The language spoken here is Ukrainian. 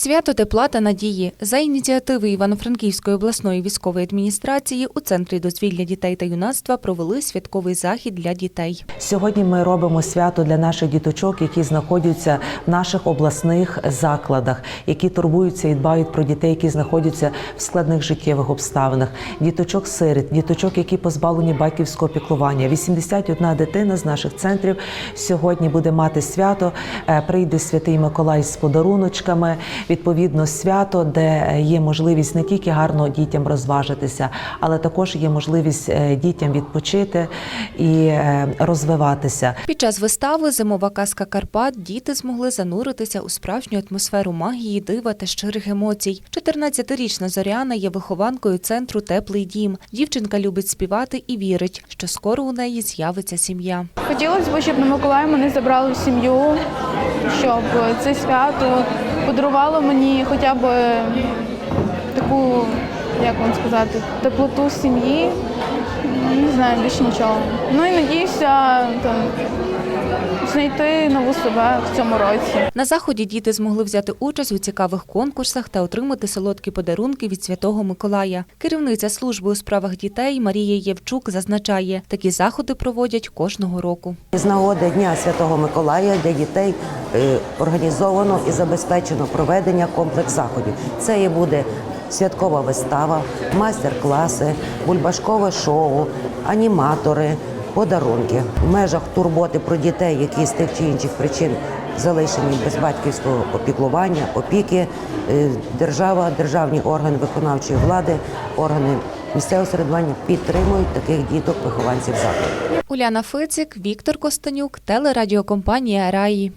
Свято тепла та надії за ініціативи Івано-Франківської обласної військової адміністрації у центрі дозвілля дітей та юнацтва провели святковий захід для дітей. Сьогодні ми робимо свято для наших діточок, які знаходяться в наших обласних закладах, які турбуються і дбають про дітей, які знаходяться в складних життєвих обставинах. Діточок сиріт, діточок, які позбавлені батьківського піклування. 81 дитина з наших центрів сьогодні буде мати свято. Е, Прийде святий Миколай з подаруночками. Відповідно, свято, де є можливість не тільки гарно дітям розважитися, але також є можливість е, дітям відпочити і е, розвиватися. Під час вистави Зимова казка Карпат діти змогли зануритися у справжню атмосферу магії, дива та щирих емоцій. 14-річна Зоряна є вихованкою центру Теплий дім. Дівчинка любить співати і вірить, що скоро у неї з'явиться сім'я. Хотілося б, щоб на Миколая мене забрали в сім'ю, щоб це свято подарувало мені хоча б таку, як вам сказати, теплоту сім'ї. Не знаю, більше нічого. Ну і надіюся там, знайти нову себе в цьому році. На заході діти змогли взяти участь у цікавих конкурсах та отримати солодкі подарунки від Святого Миколая. Керівниця служби у справах дітей Марія Євчук зазначає, такі заходи проводять кожного року. З нагоди Дня Святого Миколая для дітей організовано і забезпечено проведення комплекс заходів. Це і буде святкова вистава, майстер-класи, бульбашкове шоу, аніматори, подарунки. В межах турботи про дітей, які з тих чи інших причин залишені без батьківського опіклування, опіки, е, держава, державні органи виконавчої влади, органи місцевого середування підтримують таких діток, вихованців закладу. Уляна Фицик, Віктор Костанюк, телерадіокомпанія Раї.